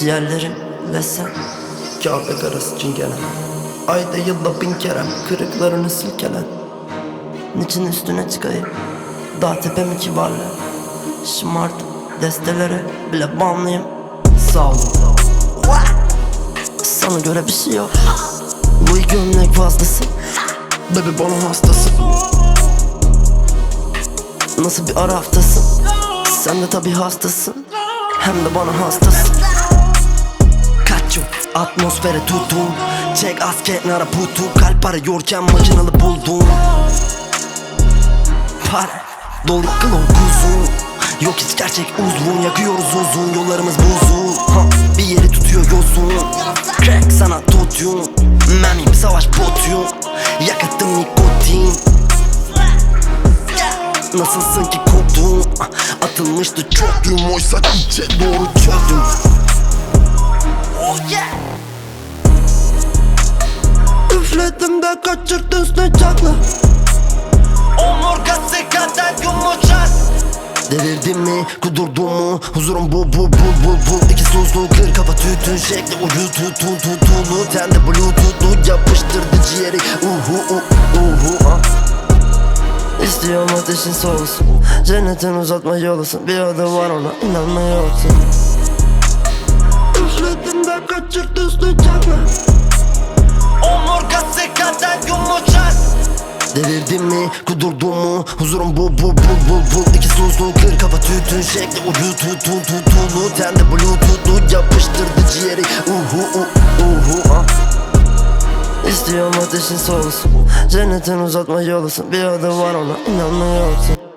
Ciğerlerim ve sen. Kabe karası çingene Ayda yılda bin kere Kırıklarını silkelen. Niçin üstüne çıkayım? Dağ tepemi kibarlı? Şımardım destelere bile bağımlıyım. Sağ olun Sana göre bir şey yok. Bu gömlek fazlası. Baby bana hastasın Nasıl bir ara haftasın? Sen de tabi hastasın. Hem de bana hastasın atmosfere tutun Çek az kenara putu. Kalp arıyorken makinalı buldum. Para dolu klon kuzu. Yok hiç gerçek uzvun. Yakıyoruz uzun. Yollarımız buzul. Ha, Bir yeri tutuyor yosun. Crack sana tutyum Memim savaş potuyum Yakıttım nikotin. Nasılsın ki korktum Atılmıştı çok gün oysa içe doğru çöktüm Oh yeah. Üfledim de kaçırdın sıcakla Omurgası kadar yumuşak. Devirdim mi, kudurdum mu? Huzurum bu bu bu bu bu. İki suzlu kır kafa tütün şekli Ucu tutun tutulu Tende bluetoothlu yapıştırdı ciğeri. Uhu uh, uhu ah. İstiyorum ateşin soğusun. Cennetin uzatma yolusun Bir adı var ona inanma yoksun Üfledim de kaçırdın sıcakla Omurgası kadar yumuşak Devirdim mi, kudurdum mu? Huzurum bu bu bu bu bu. İki suzlu kır kafa tütün şekli Ucu tutun tutulu Tende bluetoothlu yapıştırdı ciğeri. Uhu uh, uhu ah İstiyorum ateşin soğusun. Cennetin uzatma yolusun Bir adı var ona. İnanma yoksun